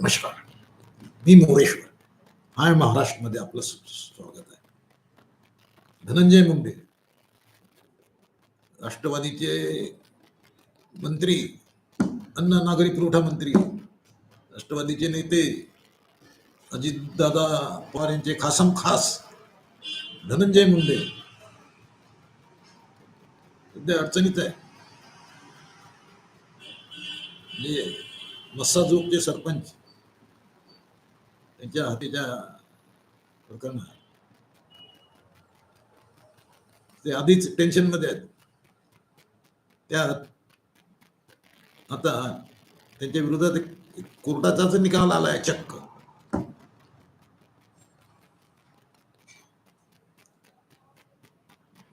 नमस्कार. मी मोरेश्वर. हाय महाराष्ट्रमध्ये आपलं स्वागत आहे. धनंजय मुंडे. राष्ट्रवादीचे मंत्री अन्न नागरी पुरवठा मंत्री राष्ट्रवादीचे नेते अजितदादा पवार यांचे खासम खास धनंजय मुंडे. सध्या अडचणीत आहे. म्हणजे मस्साजोगचे सरपंच त्यांच्या हातीच्या प्रकरणात ते आधीच टेन्शनमध्ये आहेत त्यात आता त्यांच्या विरोधात कोर्टाचाच निकाल आलाय चक्क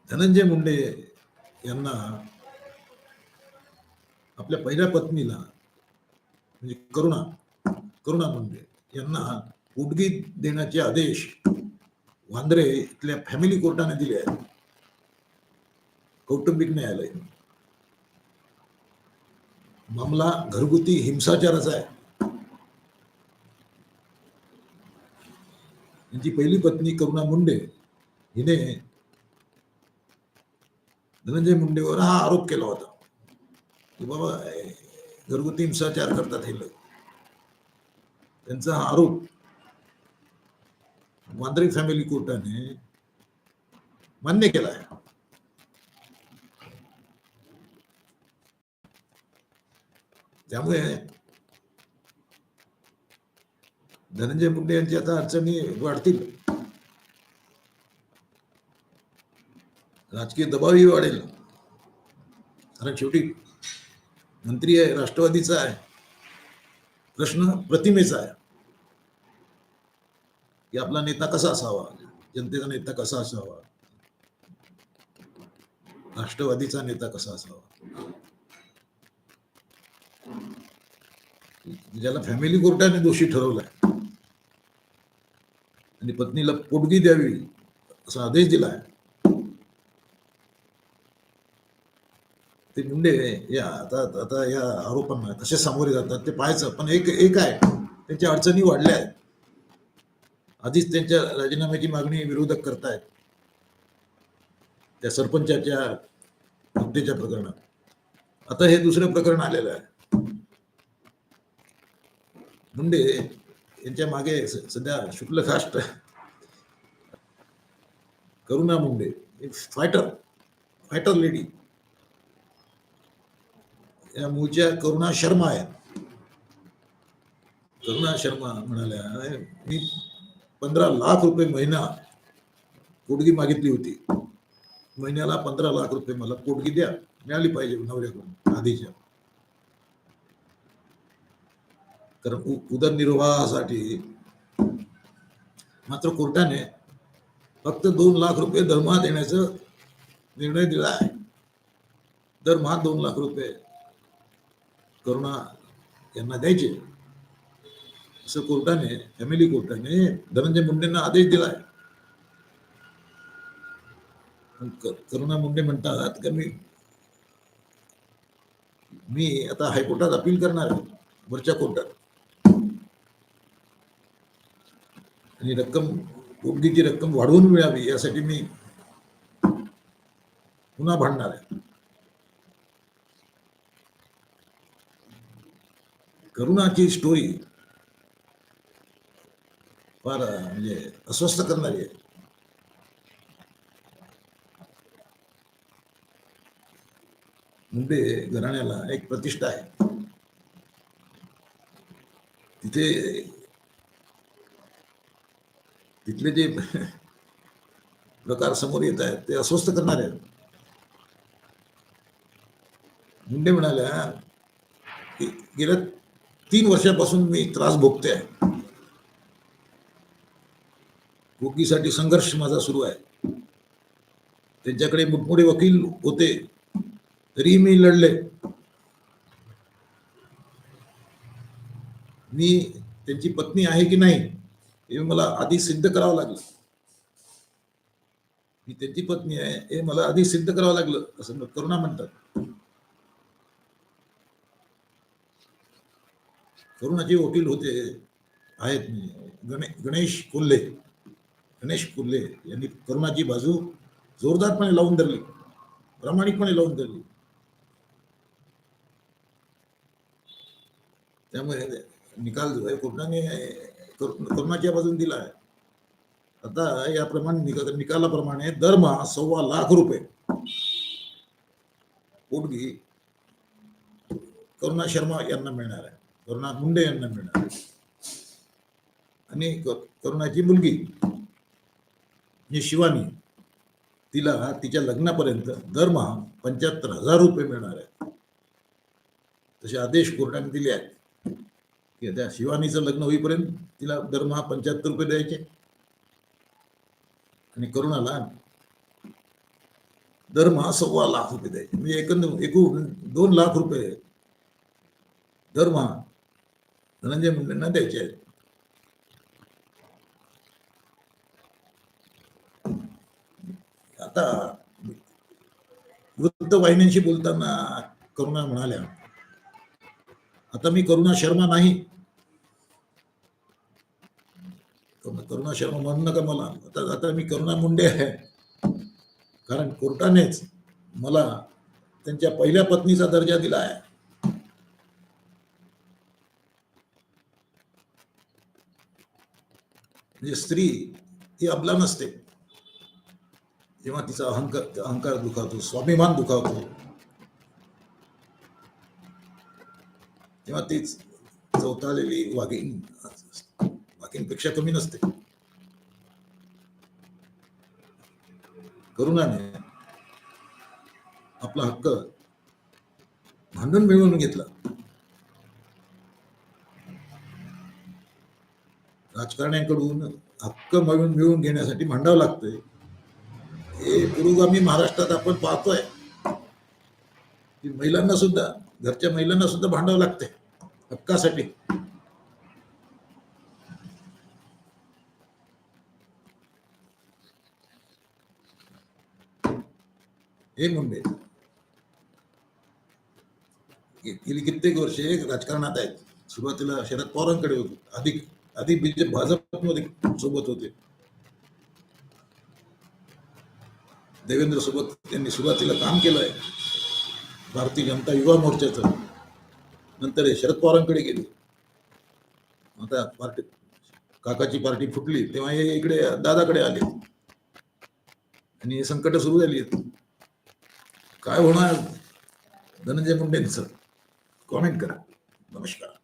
धनंजय मुंडे यांना आपल्या पहिल्या पत्नीला म्हणजे करुणा करुणा मुंडे यांना पोटगी देण्याचे आदेश वांद्रे इथल्या फॅमिली कोर्टाने दिले आहेत. कौटुंबिक न्यायालय. मामला घरगुती हिंसाचाराचा आहे. त्यांची पहिली पत्नी करुणा मुंडे हिने धनंजय मुंडेवर हा आरोप केला होता. की बाबा घरगुती हिंसाचार करतात हे लोक. त्यांचा हा आरोप वांद्रे फॅमिली कोर्टाने मान्य केला आहे. त्यामुळे धनंजय मुंडे यांची आता अडचणी वाढतील. राजकीय दबावही वाढेल. कारण शेवटी मंत्री आहे राष्ट्रवादीचा आहे. प्रश्न प्रतिमेचा आहे. की आपला नेता कसा असावा? जनतेचा नेता कसा असावा? राष्ट्रवादीचा नेता कसा असावा? ज्याला फॅमिली कोर्टाने दोषी ठरवलाय. आणि पत्नीला पोटगी द्यावी असा आदेश दिलाय. ते मुंडे या आता आता या आरोपांना कसे सामोरे जातात ते पाहायचं. पण एक एक आहे त्यांच्या अडचणी वाढल्या आहेत. आधीच त्यांच्या राजीनाम्याची मागणी विरोधक करतायत. त्या सरपंचाच्या हत्येच्या प्रकरणात. आता हे दुसरं प्रकरण आलेलं आहे. मुंडे यांच्या मागे सध्या शुक्ल caste Karuna Munde fighter fighter lady. या मूळच्या करुणा शर्मा आहेत. करुणा शर्मा म्हणाल्या मी पंधरा लाख रुपये महिना पोटगी मागितली होती. महिन्याला पंधरा लाख रुपये मला पोटगी द्या मिळाली पाहिजे नवऱ्याकडून आधीच्या. कारण उ- उदरनिर्वाहासाठी मात्र कोर्टाने फक्त दोन लाख रुपये दरमहा देण्याचा निर्णय दिला आहे. दरमहा दोन लाख रुपये करुणा यांना द्यायचे. असं कोर्टाने फॅमिली कोर्टाने धनंजय मुंडेंना आदेश दिलाय. पण करुणा मुंडे म्हणतात का मी मी आता हायकोर्टात अपील करणार आहे वरच्या कोर्टात. आणि रक्कम पोटगीची रक्कम वाढवून मिळावी यासाठी मी पुन्हा भांडणार आहे. करुणाची स्टोरी फार म्हणजे अस्वस्थ करणारी आहे. मुंडे घराण्याला एक प्रतिष्ठा आहे. तिथे तिथले जे प्रकार समोर येत आहेत ते अस्वस्थ करणारे आहेत. मुंडे म्हणाल्या की गेल्या तीन वर्षापासून मी त्रास भोगते आहे पोटगीसाठी संघर्ष माझा सुरू आहे. त्यांच्याकडे मोठमोठे वकील होते तरीही मी लढले. मी त्यांची पत्नी आहे की नाही हे मला आधी सिद्ध करावं लागलं. मी त्यांची पत्नी आहे हे मला आधी सिद्ध करावं लागलं असं करुणा म्हणतात. करुणाचे वकील होते आहेत गणे गणेश कोल्हे. गणेश कुर्ले यांनी करुणाची बाजू जोरदारपणे लावून धरली. प्रामाणिकपणे लावून धरली. त्यामुळे निकाल जो आहे कोर्टाने करू- करुणाच्या बाजूने दिला आहे. आता याप्रमाणे निकाल निकालाप्रमाणे दरमहा सव्वा लाख रुपये. पोटगी करुणा शर्मा यांना मिळणार आहे. करुणा मुंडे यांना मिळणार आहे. आणि करुणाची मुलगी जी शिवानी तिला तिच्या लग्नापर्यंत दरमहा पंच्याहत्तर हजार रुपये मिळणार आहेत. तसे आदेश कोर्टाने दिले आहेत. की त्या शिवानीचं लग्न होईपर्यंत तिला दरमहा पंच्याहत्तर रुपये द्यायचे. आणि करुणाला दरमहा सव्वा लाख रुपये द्यायचे. म्हणजे एकंदर एकूण दोन लाख रुपये दरमहा धनंजय मुंडेंना द्यायचे आहेत. आता वृत्तवाहिन्यांशी बोलताना करुणा म्हणाल्या आता मी करुणा शर्मा नाही. करुणा करुणा शर्मा म्हणू नका मला. आता आता मी करुणा मुंडे आहे. कारण कोर्टानेच मला त्यांच्या पहिल्या पत्नीचा दर्जा दिला आहे. म्हणजे स्त्री ही अबला नसते. तेव्हा तिचा अहंकार अहंकार दुखावतो स्वाभिमान दुखावतो. तेव्हा तीच चौथालेली वाघीण वाघीणपेक्षा कमी नसते. करुणाने आपला हक्क भांडून मिळवून घेतला. राजकारण्यांकडून हक्क मिळवून मिळवून घेण्यासाठी भांडावं लागतंय. हे पुरोगामी महाराष्ट्रात आपण पाहतोय की महिलांना सुद्धा घरच्या महिलांना सुद्धा भांडावं लागतंय हक्कासाठी. हे मुंबई गेली कित्येक वर्षे राजकारणात आहेत. सुरुवातीला शरद पवारांकडे होते. अधिक अधिक बीजेपी भाजपमध्ये सोबत होते. देवेंद्र सोबत त्यांनी सुरुवातीला काम केलं आहे भारतीय जनता युवा मोर्चाचं. नंतर हे शरद पवारांकडे गेले. आता पार्टी काकाची पार्टी फुटली तेव्हा हे इकडे दादाकडे आले. आणि हे संकट सुरू झाली. काय होणार? धनंजय मुंडेंचं. कॉमेंट करा. नमस्कार.